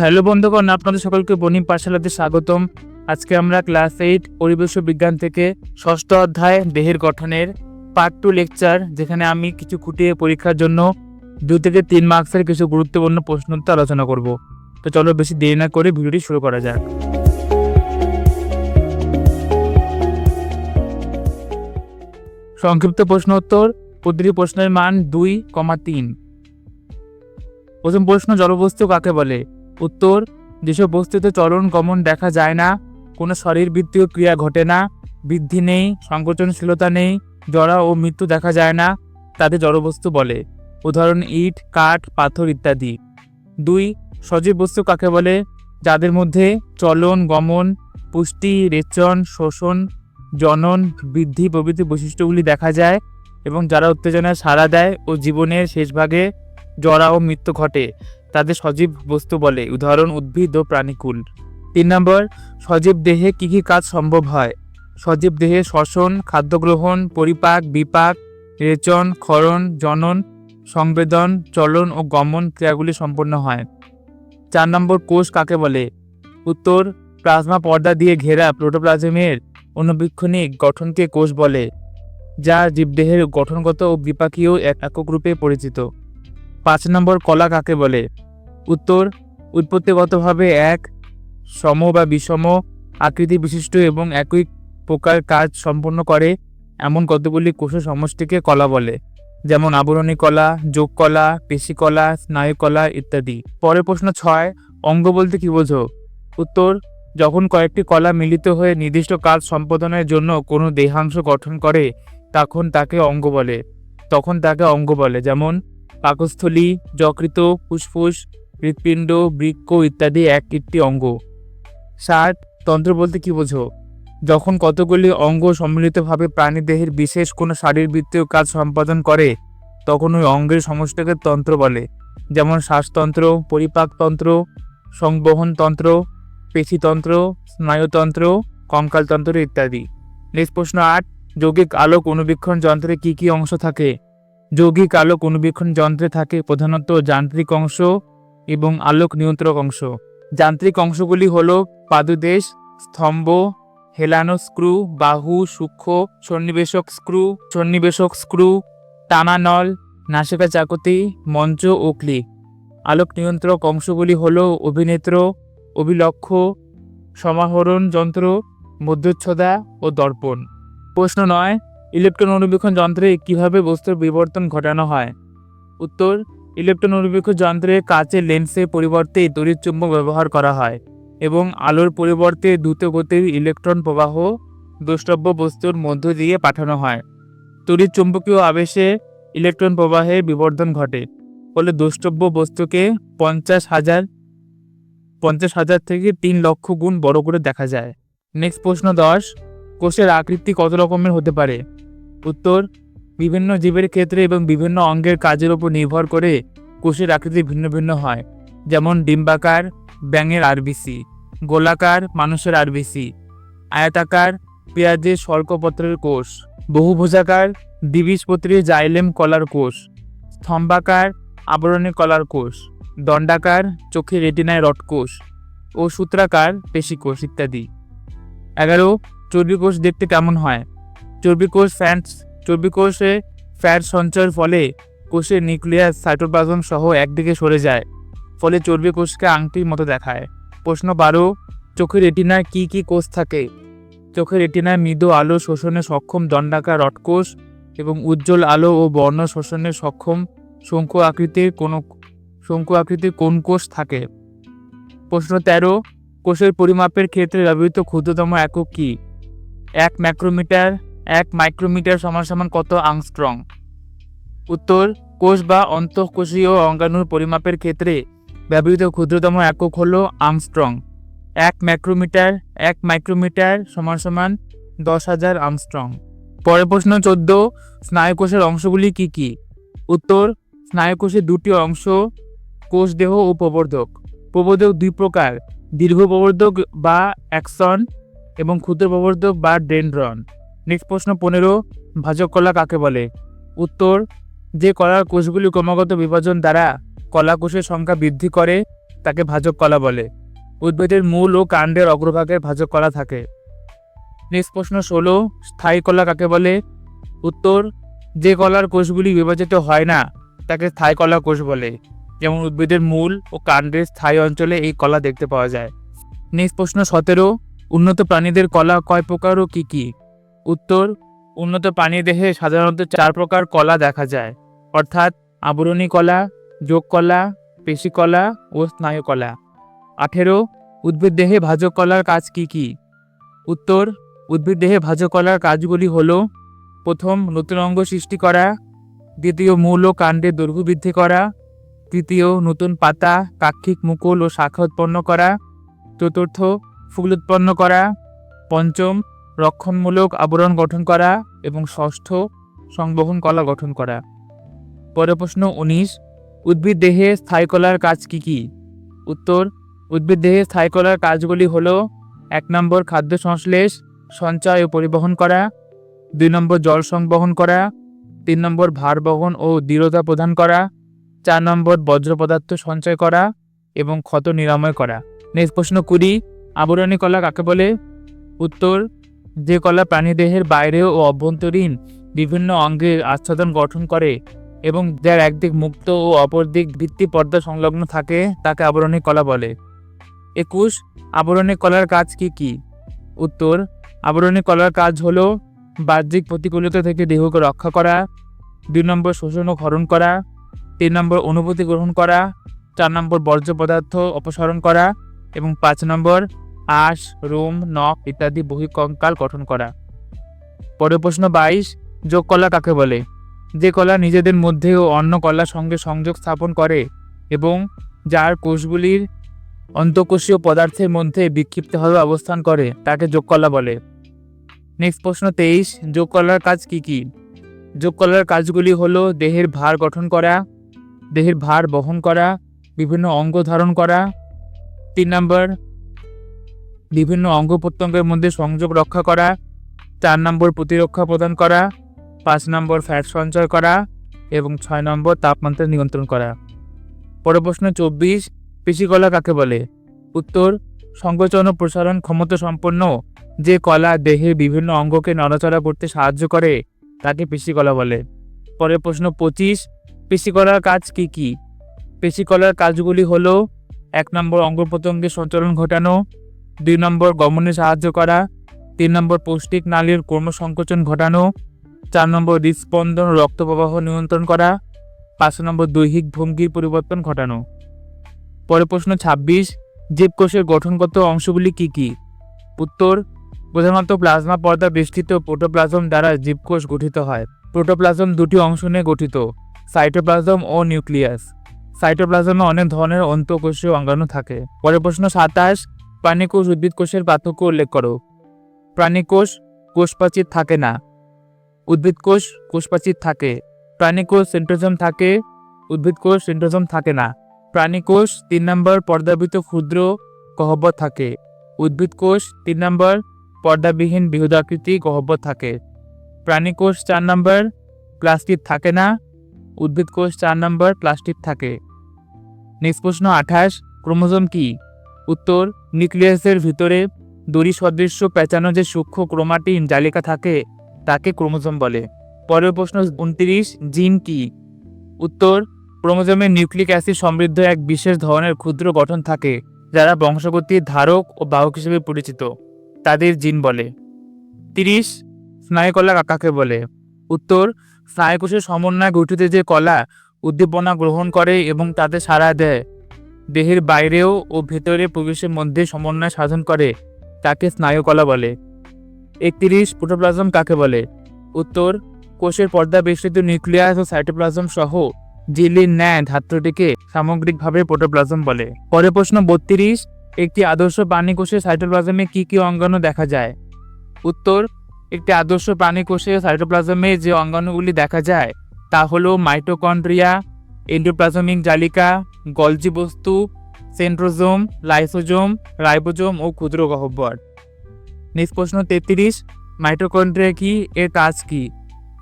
Hello বন্ধুগণ, আপনাদের সকলকে বনিম পাঠশালাতে স্বাগতম। আজকে আমরা ক্লাস এইট, পরিবেশ বিজ্ঞান থেকে ষষ্ঠ অধ্যায় দেহের গঠনের পার্ট টু লেকচার যেখানে আমি কিছু খুঁটিয়ে পরীক্ষার জন্য দু থেকে তিন মার্কসের কিছু গুরুত্বপূর্ণ প্রশ্ন উত্তর আলোচনা করব। তো চলো বেশি দেরি না করে ভিডিওটি শুরু করা যাক। সংক্ষিপ্ত প্রশ্ন উত্তর প্রতিটি প্রশ্নের মান দুই, কমা তিন। প্রথম প্রশ্ন জলবস্তু কাকে বলে? উত্তর, যেসব বস্তুতে চলন গমন দেখা যায় না, কোনো শরীরবৃত্তীয় ক্রিয়া ঘটে না, বৃদ্ধি নেই, সংকোচনশীলতা নেই, জরা ও মৃত্যু দেখা যায় না, তাদের জড়বস্তু বলে। উদাহরণ, ইট, কাঠ, পাথর ইত্যাদি। দুই, সজীব বস্তু কাকে বলে? যাদের মধ্যে চলন, গমন, পুষ্টি, রেচন, শোষণ, জনন, বৃদ্ধি প্রভৃতি বৈশিষ্ট্যগুলি দেখা যায় এবং যারা উত্তেজনায় সাড়া দেয় ও জীবনের শেষভাগে জরা ও মৃত্যু ঘটে। তাদের সজীব বস্তু বলে, উদাহরণ উদ্ভিদ ও প্রাণীকুল। তিন নম্বর, সজীব দেহে কি কি কাজ সম্ভব হয়? সজীব দেহে শ্বসন খাদ্য গ্রহণ পরিপাক, বিপাক, রেচন, ক্ষরণ, জনন, সংবেদন, চলন ও গমন ক্রিয়াগুলি সম্পন্ন হয়। চার নম্বর, কোষ কাকে বলে? উত্তর, প্লাজমা পর্দা দিয়ে ঘেরা প্রোটোপ্লাজমের অনুবীক্ষণিক গঠনকে কোষ বলে, যা জীবদেহের গঠনগত ও বিপাকীয় এক একক রূপে পরিচিত। পাঁচ নম্বর কলা কাকে বলে? উত্তর, উৎপত্তিগতভাবে এক, সম বা বিষম, আকৃতি বিশিষ্ট এবং একই প্রকার কাজ সম্পন্ন করে, এমন কতগুলি কোষের সমষ্টিকে কলা বলে? যেমন আবরণী কলা, যোগ কলা, পেশি কলা, স্নায়ু কলা ইত্যাদি। পরের প্রশ্ন ছয়, অঙ্গ বলতে কি বোঝো? উত্তর, যখন কয়েকটি কলা মিলিত হয়ে নির্দিষ্ট কাজ সম্পাদনের জন্য কোনো দেহাংশ গঠন করে, তখন তাকে অঙ্গ বলে। তখন তাকে অঙ্গ বলে, যেমন পাকস্থলী যকৃত ফুসফুস, হৃৎপিণ্ড, বৃক্ক ইত্যাদি এক একটি অঙ্গ। সাত তন্ত্র বলতে কি বোঝো? যখন কতগুলি অঙ্গ সম্মিলিতভাবে প্রাণীদেহের বিশেষ কোনো শারীরবৃত্তীয় কাজ সম্পাদন করে, তখন ওই অঙ্গের সমষ্টিকে তন্ত্র বলে। যেমন শ্বাসতন্ত্র, পরিপাকতন্ত্র, সংবহনতন্ত্র, পেশিতন্ত্র, স্নায়ুতন্ত্র, কঙ্কালতন্ত্র ইত্যাদি। নেক্সট প্রশ্ন আট, যৌগিক আলোক অনুবীক্ষণ যন্ত্রে কি কি অংশ থাকে? যৌগিক আলোক অনুবীক্ষণ যন্ত্রে থাকে প্রধানত যান্ত্রিক অংশ এবং আলোক নিয়ন্ত্রক অংশ। যান্ত্রিক অংশগুলি হল পাদুদেশ, স্তম্ভ, হেলানো স্ক্রু, বাহু, সূক্ষ্ম, সন্নিবেশক স্ক্রু সন্নিবেশক স্ক্রু, টানা নল, নাসিকা চাকতি, মঞ্চ ও ক্লিক আলোক নিয়ন্ত্রক অংশগুলি হল অভিনেত্র, অভিলক্ষ, সমাহরণ যন্ত্র, মধ্যচ্ছদা ও দর্পণ। প্রশ্ন নয় ইলেকট্রন অনুবীক্ষণ যন্ত্রে কীভাবে বস্তুর বিবর্তন ঘটানো হয়? উত্তর ইলেকট্রন অনুবীক্ষণ যন্ত্রে কাচের লেন্সের পরিবর্তে তড়িৎ চুম্বক ব্যবহার করা হয় এবং আলোর পরিবর্তে দ্রুত গতির ইলেকট্রন প্রবাহ দ্রষ্টব্য বস্তুর মধ্য দিয়ে পাঠানো হয়। তড়িৎ চুম্বকীয় আবেশে ইলেকট্রন প্রবাহে বিবর্ধন ঘটে, ফলে দ্রষ্টব্য বস্তুকে পঞ্চাশ হাজার পঞ্চাশ হাজার থেকে তিন লক্ষ গুণ বড় করে দেখা যায়। নেক্সট প্রশ্ন দশ, কোষের আকৃতি কত রকমের হতে পারে? উত্তর, বিভিন্ন জীবের ক্ষেত্রে এবং বিভিন্ন অঙ্গের কাজের উপর নির্ভর করে কোষের আকৃতি ভিন্ন ভিন্ন হয়, যেমন ডিম্বাকার, ব্যাঙের আরবিসি, গোলাকার, মানুষের আরবিসি, আয়তাকার, পেঁয়াজের স্বল্পপত্রের কোষ, বহুভোজাকার, দ্বিবীজপত্রী জাইলেম কলার কোষ, স্তম্ভাকার, আবরণী কলার কোষ, দণ্ডাকার চোখে রেটিনায় রড কোষ ও সূত্রাকার, পেশিকোষ ইত্যাদি। এগারো, চর্বি কোষ দেখতে কেমন হয়? চর্বি কোষ ফ্যাট চর্বি কোষে ফ্যাট সঞ্চয়ের ফলে কোষের নিউক্লিয়াস সাইটোপ্লাজম সহ একদিকে সরে যায়, ফলে চর্বি কোষকে আংটির মতো দেখায়। প্রশ্ন বারো, চোখের রেটিনায় কি কি কোষ থাকে? চোখের রেটিনায় মৃদু আলো শোষণে সক্ষম দণ্ডাকার রডকোষ এবং উজ্জ্বল আলো ও বর্ণ শোষণে সক্ষম শঙ্কু আকৃতির কোনো, শঙ্কু আকৃতির কোন কোষ থাকে? প্রশ্ন তেরো, কোষের পরিমাপের ক্ষেত্রে ব্যবহৃত ক্ষুদ্রতম একক কি? এক ম্যাক্রোমিটার এক মাইক্রোমিটার সমান সমান কত আংস্ট্রং উত্তর, কোষ বা অন্তঃকোষীয় অঙ্গাণুর পরিমাপের ক্ষেত্রে ব্যবহৃত ক্ষুদ্রতম একক হল আর্মস্ট্রং এক ম্যাক্রোমিটার, এক মাইক্রোমিটার সমান সমান দশ হাজার আর্মস্ট্রং পরের প্রশ্ন চোদ্দ, স্নায়ুকোষের অংশগুলি কি কি? উত্তর, স্নায়ুকোষের দুটি অংশ কোষ দেহ ও প্রবর্ধক প্রবর্ধক দুই প্রকার, দীর্ঘ প্রবর্ধক বা অ্যাকসন এবং ক্ষুদ্র প্রবর্ধক বা ডেন্ড্রন। নেক্সট প্রশ্ন পনেরো, ভাজক কলা কাকে বলে? উত্তর, যে কলার কোষগুলি ক্রমাগত বিভাজন দ্বারা কলা কোষের সংখ্যা বৃদ্ধি করে, তাকে ভাজক কলা বলে। উদ্ভিদের মূল ও কাণ্ডের অগ্রভাগের ভাজক কলা থাকে। নেক্সট প্রশ্ন ষোলো, স্থায়ী কলা কাকে বলে? উত্তর, যে কলার কোষগুলি বিভাজিত হয় না, তাকে স্থায়ী কলা কোষ বলে। যেমন উদ্ভিদের মূল ও কাণ্ডের স্থায়ী অঞ্চলে এই কলা দেখতে পাওয়া যায়। নেক্সট প্রশ্ন সতেরো, উন্নত প্রাণীদের কলা কয় প্রকার ও কী কী? উত্তর, উন্নত প্রাণী দেহে সাধারণত চার প্রকার কলা দেখা যায়। অর্থাৎ, আবরণী কলা, যোগ কলা, পেশি কলা ও স্নায়ু কলা। আঠেরো, উদ্ভিদ দেহে ভাজক কলার কাজ কি কি? উত্তর, উদ্ভিদ দেহে ভাজক কলার কাজগুলি হল, প্রথম, নতুন অঙ্গ সৃষ্টি করা, দ্বিতীয়, মূল ও কাণ্ডের দৈর্ঘ্য বৃদ্ধি করা, তৃতীয়, নতুন পাতা, কাক্ষিক মুকুল ও শাখা উৎপন্ন করা, চতুর্থ, ফুল উৎপন্ন করা, পঞ্চম রক্ষণমূলক আবরণ গঠন করা এবং ষষ্ঠ সংবহন কলা গঠন করা। পরের প্রশ্ন উনিশ, উদ্ভিদ দেহে স্থায়ী কলার কাজ কি কি? উত্তর, উদ্ভিদ দেহে স্থায়ী কলার কাজগুলি হল এক নম্বর খাদ্য সংশ্লেষ, সঞ্চয় ও পরিবহন করা, দুই নম্বর জল সংবহন করা, তিন নম্বর ভার বহন ও দৃঢ়তা প্রদান করা, চার নম্বর বজ্র পদার্থ সঞ্চয় করা এবং ক্ষত নিরাময় করা। নেক্সট প্রশ্ন কুড়ি, আবরণী কলা কাকে বলে? উত্তর যে কলা প্রাণীদেহের বাইরে ও অভ্যন্তরীণ বিভিন্ন অঙ্গের আচ্ছাদন গঠন করে এবং যার একদিক মুক্ত ও অপর দিক ভিত্তি পর্দা সংলগ্ন থাকে, তাকে আবরণী কলা বলে। একুশ, আবরণী কলার কাজ কি কি? উত্তর, আবরণী কলার কাজ হল বাহ্যিক প্রতিকূলতা থেকে দেহকে রক্ষা করা, দুই নম্বর শোষণ ও ক্ষরণ করা, তিন নম্বর অনুভূতি গ্রহণ করা, চার নম্বর বর্জ্য পদার্থ অপসারণ করা এবং পাঁচ নম্বর আঁশ, রোম, নখ ইত্যাদি বহিকঙ্কাল গঠন করা। পরের প্রশ্ন বাইশ, যোগ কলা কাকে বলে? যে কলা নিজেদের মধ্যে ও অন্য কলার সঙ্গে সংযোগ স্থাপন করে এবং যার কোষগুলির অন্তঃকোষীয় পদার্থের মধ্যে বিক্ষিপ্তভাবে অবস্থান করে, তাকে যোগ কলা বলে। নেক্সট প্রশ্ন তেইশ, যোগ কলার কাজ কি কি? যোগ কলার কাজগুলি হলো দেহের ভার গঠন করা, দেহের ভার বহন করা, বিভিন্ন অঙ্গ ধারণ করা। তিন নম্বর বিভিন্ন অঙ্গ প্রত্যঙ্গের মধ্যে সংযোগ রক্ষা করা, চার নম্বর প্রতিরক্ষা প্রদান করা, পাঁচ নম্বর ফ্যাট সঞ্চয় করা এবং ছয় নম্বর তাপমাত্রা নিয়ন্ত্রণ করা। পরের প্রশ্ন চব্বিশ, পেশিকলা কাকে বলে? উত্তর, সংকোচন ও প্রসারণ ক্ষমতা সম্পন্ন যে কলা দেহের বিভিন্ন অঙ্গকে নড়াচড়া করতে সাহায্য করে, তাকে পেশিকলা বলে। পরের প্রশ্ন পঁচিশ, পেশিকলার কাজ কি কি? পেশিকলার কাজগুলি হলো, এক নম্বর অঙ্গ প্রত্যঙ্গের সঞ্চালন ঘটানো দুই নম্বর গমনে সাহায্য করা, তিন নম্বর পৌষ্টিক নালীর কর্মসংকোচন ঘটানো, চার নম্বর হৃদস্পন্দন রক্ত প্রবাহ নিয়ন্ত্রণ করা, পাঁচ নম্বর দৈহিক ভঙ্গির পরিবর্তন ঘটানো। পরে প্রশ্ন ছাব্বিশ, জীবকোষের গঠনগত অংশগুলি কি কি? উত্তর, প্রধানত প্লাজমা পর্দা বেষ্টিত প্রোটোপ্লাজম দ্বারা জীবকোষ গঠিত হয়। প্রোটোপ্লাজম দুটি অংশ নিয়ে গঠিত, সাইটোপ্লাজম ও নিউক্লিয়াস। সাইটোপ্লাজমে অনেক ধরনের অন্তঃকোষীয় অঙ্গাণু থাকে। পরের প্রশ্ন সাতাশ প্রাণীকোষ উদ্ভিদ কোষের পার্থক্য উল্লেখ করো। প্রাণীকোষ কোষপ্রাচীর থাকে না। উদ্ভিদ কোষ কোষপ্রাচীর থাকে। প্রাণীকোষ সেন্ট্রোজম থাকে। উদ্ভিদ কোষ সেন্ট্রোজম থাকে না। প্রাণীকোষ তিন নম্বর পর্দাবৃত ক্ষুদ্র গহ্বর থাকে। উদ্ভিদ কোষ তিন নম্বর পর্দাবিহীন বৃহদাকৃতি গহ্বর থাকে। প্রাণীকোষ চার নম্বর প্লাস্টিক থাকে না। উদ্ভিদ কোষ চার নম্বর প্লাস্টিক থাকে। নেক্সট প্রশ্ন আঠাশ, ক্রোমোজোম কি? উত্তর, নিউক্লিয়াসের ভিতরে দড়ি সদৃশ্য পেঁচানো যে সূক্ষ্ম ক্রোমাটিন জালিকা থাকে, তাকে ক্রোমোজোম বলে। পরের প্রশ্ন, উনত্রিশ, জিন কি? উত্তর, ক্রোমোজোমে নিউক্লিক অ্যাসিড সমৃদ্ধ এক বিশেষ ধরনের ক্ষুদ্র গঠন থাকে, যারা বংশগতির ধারক ও বাহক হিসেবে পরিচিত, তাদের জিন বলে। তিরিশ স্নায়ুকলা কাকাকে বলে? উত্তর, স্নায়ুকোষের সমন্বয় গঠিত যে কলা উদ্দীপনা গ্রহণ করে এবং তাতে সাড়া দেয় দেহের বাইরেও ও ভেতরে প্রবেশের মধ্যে সমন্বয় সাধন করে, তাকে স্নায়ুকলা বলে। একত্রিশ, প্রোটোপ্লাজম কাকে বলে? উত্তর, কোষের পর্দা বেষ্টিত নিউক্লিয়াস ও সাইটোপ্লাজম সহ জিলির ন্যায় ধাত্রটিকে সামগ্রিকভাবে প্রোটোপ্লাজম বলে। পরে প্রশ্ন বত্রিশ, একটি আদর্শ প্রাণী কোষের সাইটোপ্লাজমে কি কি অঙ্গাণু দেখা যায়? উত্তর, একটি আদর্শ প্রাণী কোষে সাইটোপ্লাজমে যে অঙ্গাণুগুলি দেখা যায়, তা হলো মাইটোকন্ড্রিয়া এন্ডোপ্লাজমিক জালিকা, গলজি বস্তু সেন্ট্রোজোম লাইসোজোম, রাইবোজোম ও ক্ষুদ্র গহ্বর। নেক্সট প্রশ্ন তেত্রিশ, মাইটোকন্ড্রিয়া কি? এর কাজ কি?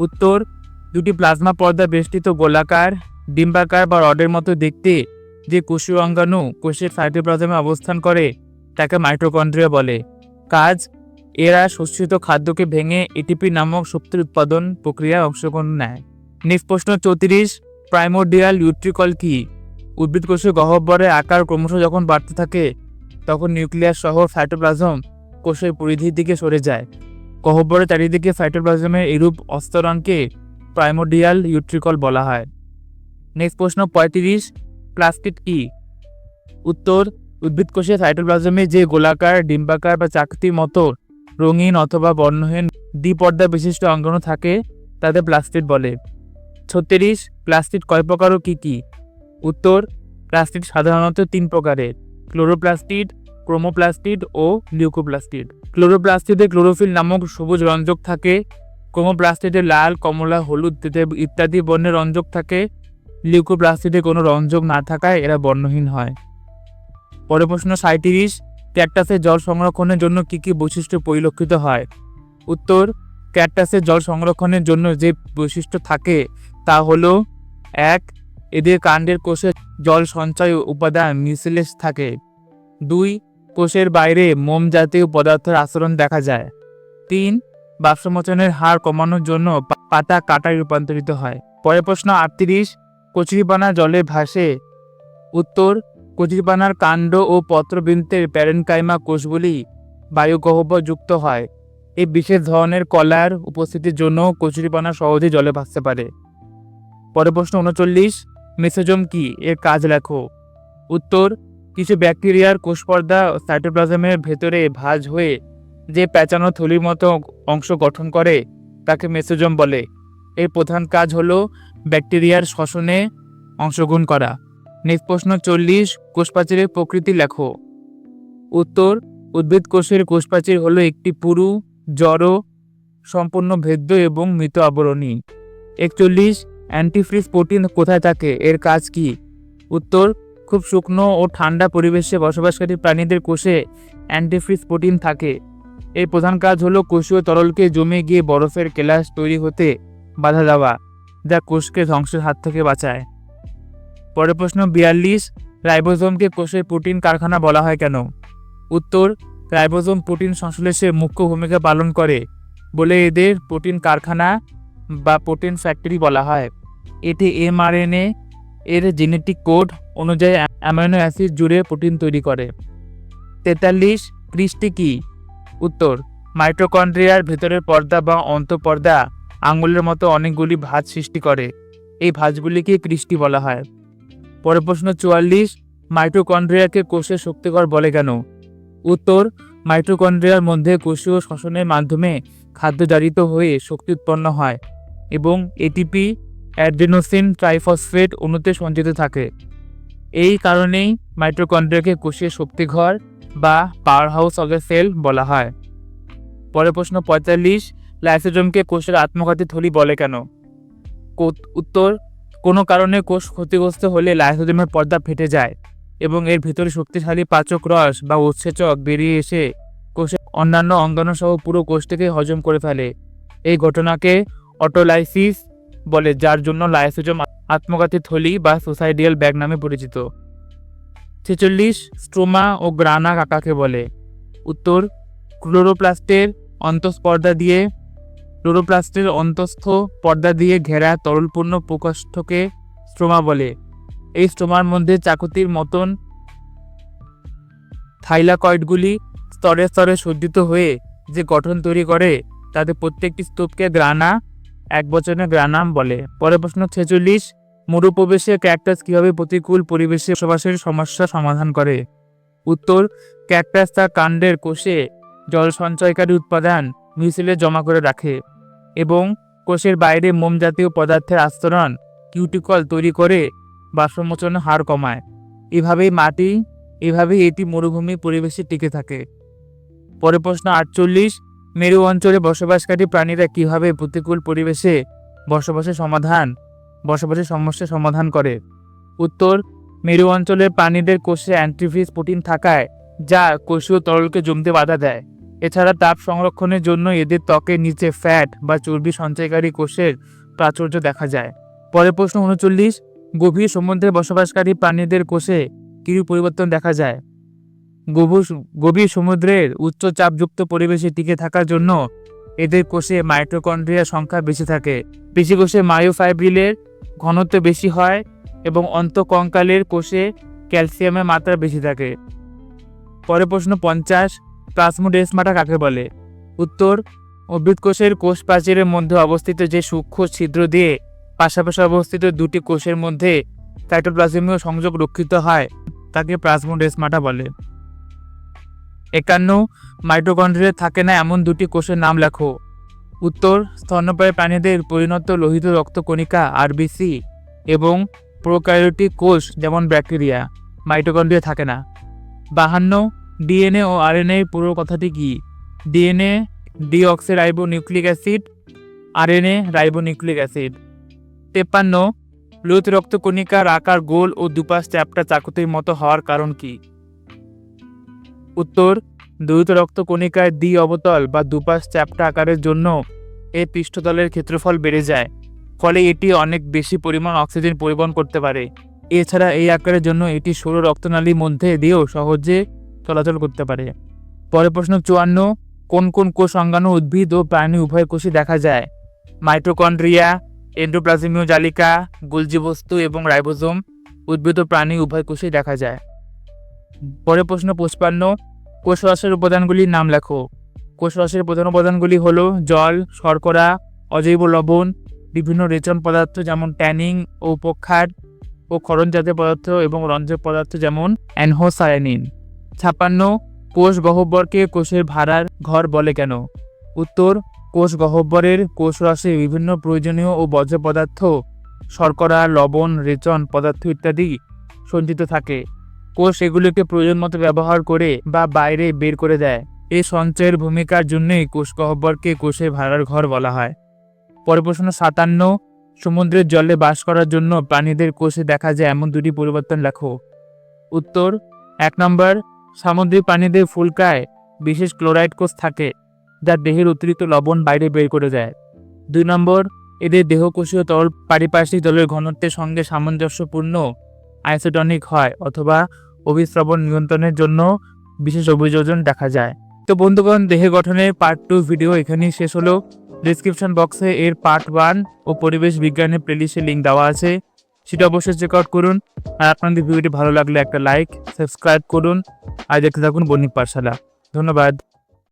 উত্তর, দুটি প্লাজমা পর্দা বেষ্টিত গোলাকার, ডিম্বাকার বা রডের মতো দেখতে যে কোষীয় অঙ্গাণু কোষের সাইটোপ্লাজমে অবস্থান করে, তাকে মাইটোকন্ড্রিয়া বলে। কাজ, এরা শোষিত খাদ্যকে ভেঙে এটিপি নামক শক্তির উৎপাদন প্রক্রিয়ায় অংশগ্রহণ নেয়। নেক্সট প্রশ্ন চৌত্রিশ প্রাইমোডিয়াল ইউট্রিকল কি? উদ্ভিদ কোষের গহ্বরের আকার ক্রমশ যখন বাড়তে থাকে, তখন নিউক্লিয়াস সহ সাইটোপ্লাজম কোষের পরিধির দিকে সরে যায়। গহ্বরের চারিদিকে সাইটোপ্লাজমের এরূপ অস্তরণকে প্রাইমোডিয়াল ইউট্রিকল বলা হয়। নেক্সট প্রশ্ন পঁয়ত্রিশ, প্লাস্টিড কি? উত্তর, উদ্ভিদ কোষে সাইটোপ্লাজমে যে গোলাকার, ডিম্বাকার বা চাকতির মতো রঙিন অথবা বর্ণহীন দ্বিপর্দা বিশিষ্ট অঙ্গাণু থাকে, তাদের প্লাস্টিড বলে। ছত্রিশ প্লাস্টিক কয় প্রকার ও কী কী? উত্তর প্লাস্টিক সাধারণত তিন প্রকারের। ক্লোরোপ্লাস্টিড, ক্রোমোপ্লাস্টিড ও লিউকোপ্লাস্টিড। ক্লোরোপ্লাস্টিডে ক্লোরোফিল নামক সবুজ রঞ্জক থাকে। ক্রোমোপ্লাস্টিডে লাল, কমলা, হলুদ ইত্যাদি- বর্ণের রঞ্জক থাকে। লিউকোপ্লাস্টিডে কোনো রঞ্জক না থাকায় এরা বর্ণহীন হয়। পরে প্রশ্ন সাঁত্রিশ ক্যাকটাসের জল সংরক্ষণের জন্য কী কী বৈশিষ্ট্য পরিলক্ষিত হয়? উত্তর ক্যাকটাসের জল সংরক্ষণের জন্য যে বৈশিষ্ট্য থাকে তা হলো, এক, এদের কাণ্ডের কোষে জল সঞ্চয় উপাদান মিসেলেস থাকে। দুই, কোষের বাইরে মোম জাতীয় পদার্থের আচরণ দেখা যায়। তিন, বাষ্পমোচনের হার কমানোর জন্য পাতা কাটায় রূপান্তরিত হয়। পরের প্রশ্ন আটত্রিশ, কচুরিপানা জলে ভাসে। উত্তর, কচুরিপানার কাণ্ড ও পত্রবৃন্তের প্যারেনকাইমা কোষগুলি বায়ুগহ্বর যুক্ত হয়। এই বিশেষ ধরনের কলার উপস্থিতির জন্য কচুরিপানা সহজে জলে ভাসতে পারে। পরের প্রশ্ন উনচল্লিশ, মেসোজোম কি? এর কাজ লেখো। উত্তর, কিছু ব্যাকটেরিয়ার কোষপর্দা সাইটোপ্লাজমের ভেতরে ভাঁজ হয়ে যে প্যাঁচানো থলির মতো অংশ গঠন করে, তাকে মেসোজোম বলে। এর প্রধান কাজ হলো ব্যাকটেরিয়ার শ্বসনে অংশগ্রহণ করা। নেক্সট প্রশ্ন চল্লিশ, কোষপ্রাচীরের প্রকৃতি লেখো। উত্তর, উদ্ভিদ কোষের কোষপ্রাচীর হলো একটি পুরু জড়, সম্পূর্ণ ভেদ্য এবং মৃত আবরণী। একচল্লিশ অ্যান্টিফ্রিজ প্রোটিন কোথায় থাকে? এর কাজ কি? উত্তর, খুব শুকনো ও ঠান্ডা পরিবেশে বসবাসকারী প্রাণীদের কোষে অ্যান্টিফ্রিজ প্রোটিন থাকে। এর প্রধান কাজ হলো কোষীয় তরলকে জমে গিয়ে বরফের কেলাস তৈরি হতে বাধা দেওয়া, যা কোষকে ধ্বংসের হাত থেকে বাঁচায়। পরের প্রশ্ন বিয়াল্লিশ, রাইবোজোমকে কোষের প্রোটিন কারখানা বলা হয় কেন? উত্তর রাইবোজোম প্রোটিন সংশ্লেষে মুখ্য ভূমিকা পালন করে বলে এদের প্রোটিন কারখানা বা প্রোটিন ফ্যাক্টরি বলা হয়। এটি এমআরএনএ এর জেনেটিক কোড অনুযায়ী অ্যামাইনো অ্যাসিড জুড়ে প্রোটিন তৈরি করে। তেতাল্লিশ ক্রিস্টি কি? উত্তর, মাইটোকন্ড্রিয়ার ভেতরের পর্দা বা অন্তঃপর্দা আঙুলের মতো অনেকগুলি ভাঁজ সৃষ্টি করে। এই ভাঁজগুলিকে ক্রিস্টি বলা হয়। পরের প্রশ্ন চুয়াল্লিশ, মাইটোকন্ড্রিয়াকে কোষের শক্তিকর বলে কেন? উত্তর মাইটোকন্ড্রিয়ার মধ্যে কোষীয় শ্বসনের মাধ্যমে খাদ্য জারিত হয়ে শক্তি উৎপন্ন হয় এবং এটিপি অ্যাড্রেনোসিন ট্রাইফসফেট অণুতে সঞ্চিত থাকে। এই কারণেই মাইটোকন্ড্রিয়াকে কোষীয় শক্তিঘর বা power house of the cell বলা হয়। পরের প্রশ্ন পঁয়তাল্লিশ, লাইসোজোমকে কোষের আত্মঘাতী থলি বলে কেন? উত্তর, কোনো কারণে কোষ ক্ষতিগ্রস্ত হলে লাইসোজোমের পর্দা ফেটে যায়। এবং এর ভিতরে শক্তিশালী পাচক রস বা উৎসেচক বেরিয়ে এসে কোষে অন্যান্য অঙ্গাণু সহ পুরো কোষটিকে হজম করে ফেলে। এই ঘটনাকে অটোলাইসিস বলে, যার জন্য লাইসোজোম আত্মঘাতী থলি বা সুসাইডিয়াল ব্যাগ নামে পরিচিত। ছেচল্লিশ, স্ট্রোমা ও গ্রানা কাকাকে বলে। উত্তর, ক্লোরোপ্লাস্টের অন্তঃপর্দা দিয়ে, ক্লোরোপ্লাস্টের অন্তঃস্থ পর্দা দিয়ে ঘেরা তরলপূর্ণ প্রকোষ্ঠকে স্ট্রোমা বলে। এই স্টোমার মধ্যে চাকুতির মতন থাইলাকয়েডগুলি স্তরে স্তরে সজ্জিত হয়ে যে গঠন তৈরি করে তাদের প্রত্যেকটি স্তূপকে গ্রানা, এক বচনে গ্রানাম বলে। পরের প্রশ্ন, ছেচল্লিশ মরুপ্রবেশে ক্যাকটাস কীভাবে প্রতিকূল পরিবেশে বসবাসের সমস্যা সমাধান করে? উত্তর, ক্যাকটাস তার কাণ্ডের কোষে জল সঞ্চয়কারী উৎপাদন মিছিলে জমা করে রাখে এবং কোষের বাইরে মোম জাতীয় পদার্থের আস্তরণ, কিউটিকল তৈরি করে বাষ্পমোচনের হার কমায়। এভাবেই মাটি, এভাবেই এটি মরুভূমি পরিবেশে টিকে থাকে। পরে প্রশ্ন আটচল্লিশ, মেরু অঞ্চলে বসবাসকারী প্রাণীরা কীভাবে প্রতিকূল পরিবেশে বসবাসের সমাধান, বসবাসের সমস্যার সমাধান করে? উত্তর, মেরু অঞ্চলের প্রাণীদের কোষে অ্যান্টিফ্রিজ প্রোটিন থাকায়, যা কোষীয় তরলকে জমতে বাধা দেয়। এছাড়া তাপ সংরক্ষণের জন্য এদের ত্বকের নিচে ফ্যাট বা চর্বি সঞ্চয়কারী কোষের প্রাচুর্য দেখা যায়। পরের প্রশ্ন উনচল্লিশ গভীর সমুদ্রে বসবাসকারী প্রাণীদের কোষে কিরূপ পরিবর্তন দেখা যায়? গভীর গভীর সমুদ্রের উচ্চ চাপযুক্ত পরিবেশে টিকে থাকার জন্য এদের কোষে মাইটোকন্ড্রিয়ার সংখ্যা বেশি থাকে। পেশি কোষে মায়োফাইব্রিলের ঘনত্ব বেশি হয় এবং অন্তকঙ্কালের কোষে ক্যালসিয়ামের মাত্রা বেশি থাকে। পরে প্রশ্ন পঞ্চাশ প্লাজমোডেসমাটা কাকে বলে? উত্তর কোষের কোষ প্রাচীরের মধ্যে অবস্থিত যে সূক্ষ্ম ছিদ্র দিয়ে পাশাপাশি অবস্থিত দুটি কোষের মধ্যে সাইটোপ্লাজমীয় সংযোগ রক্ষিত হয়, তাকে প্লাজমোডেসমাটা বলে। একান্ন, মাইটোকন্ড্রিয়া থাকে না এমন দুটি কোষের নাম লেখো। উত্তর, স্তন্যপায়ী প্রাণীদের পরিণত লোহিত রক্তকণিকা আরবিসি, এবং প্রোক্যারিওটিক কোষ, যেমন ব্যাকটেরিয়া, মাইটোকন্ড্রিয়া থাকে না। বাহান্ন, ডিএনএ ও আরএনএ পুরো কথাটি কি? DNA deoxyribonucleic acid, RNA ribonucleic acid. তেপ্পান্ন লোহিত রক্তকণিকার আকার গোল ও দুপাশ চ্যাপ্টা চাকুতির মতো হওয়ার কারণ কি? উত্তর দ্বৈত রক্তকণিকায় দ্বি অবতল বা দুপাশ চ্যাপ্টা আকারের জন্য এর পৃষ্ঠতলের ক্ষেত্রফল বেড়ে যায়, ফলে এটি অনেক বেশি পরিমাণ অক্সিজেন পরিবহন করতে পারে। এছাড়া এই আকারের জন্য এটি সৌর রক্তনালীর মধ্যে দিয়েও সহজে চলাচল করতে পারে। পরের প্রশ্ন চুয়ান্ন, কোন কোন কোষ অঙ্গাণু উদ্ভিদ ও প্রাণী উভয় কোষই দেখা যায়? মাইটোকন্ড্রিয়া এন্ডোপ্লাজমীয় জালিকা, গুলজি বস্তু এবং রাইবোজোম উদ্ভিদ ও প্রাণী উভয় কোষেই দেখা যায়। পরের প্রশ্ন পুষ্পান্ন কোষ রসের উপাদানগুলির নাম লেখো। কোষ রসের প্রধান উপাদানগুলি হল জল, শর্করা, অজৈব লবণ, বিভিন্ন রেচন পদার্থ যেমন ট্যানিং ও উপক্ষার ও ক্ষরণ জাতীয় পদার্থ এবং রঞ্জক পদার্থ যেমন অ্যানহোসায়ানিন। ছাপান্ন কোষ গহ্বরকে কোষের ভাড়ার ঘর বলে কেন? উত্তর কোষ গহ্বরের কোষ রসে বিভিন্ন প্রয়োজনীয় ও বর্জ্য পদার্থ, শর্করা, লবণ, রেচন, পদার্থ ইত্যাদি সঞ্চিত থাকে। কোষ এগুলিকে প্রয়োজন মতো ব্যবহার করে বা বাইরে বের করে দেয়। এই সঞ্চয়ের ভূমিকার জন্যই কোষ গহ্বরকে কোষে ভাড়ার ঘর বলা হয়। পরের প্রশ্ন সাতান্ন, সমুদ্রের জলে বাস করার জন্য প্রাণীদের কোষে দেখা যায় এমন দুটি পরিবর্তন লেখো। উত্তর, এক নম্বর, সামুদ্রিক প্রাণীদের ফুলকায় বিশেষ ক্লোরাইড কোষ থাকে। যা দেহের অতিরিক্ত লবণ বাইরে বের করে দেয়। দুই নম্বর, এদের দেহকোষীয় তরল পারিপার্শ্বিক জলের ঘনত্বের সঙ্গে সামঞ্জস্যপূর্ণ আইসোটনিক হয় অথবা অভিস্রবণ নিয়ন্ত্রণের জন্য বিশেষ অভিযোজন দেখা যায়। তো বন্ধুগণ, দেহে গঠনের পার্ট টু ভিডিও এখানেই শেষ হলো। ডিসক্রিপশন বক্সে এর পার্ট ওয়ান ও পরিবেশ বিজ্ঞানের প্লেলিস্টের লিঙ্ক দেওয়া আছে। সেটা অবশ্যই চেক আউট করুন। আর আপনাদের ভিডিওটি ভালো লাগলে একটা লাইক সাবস্ক্রাইব করুন। আর দেখতে থাকুন বণিক পাঠশালা। ধন্যবাদ।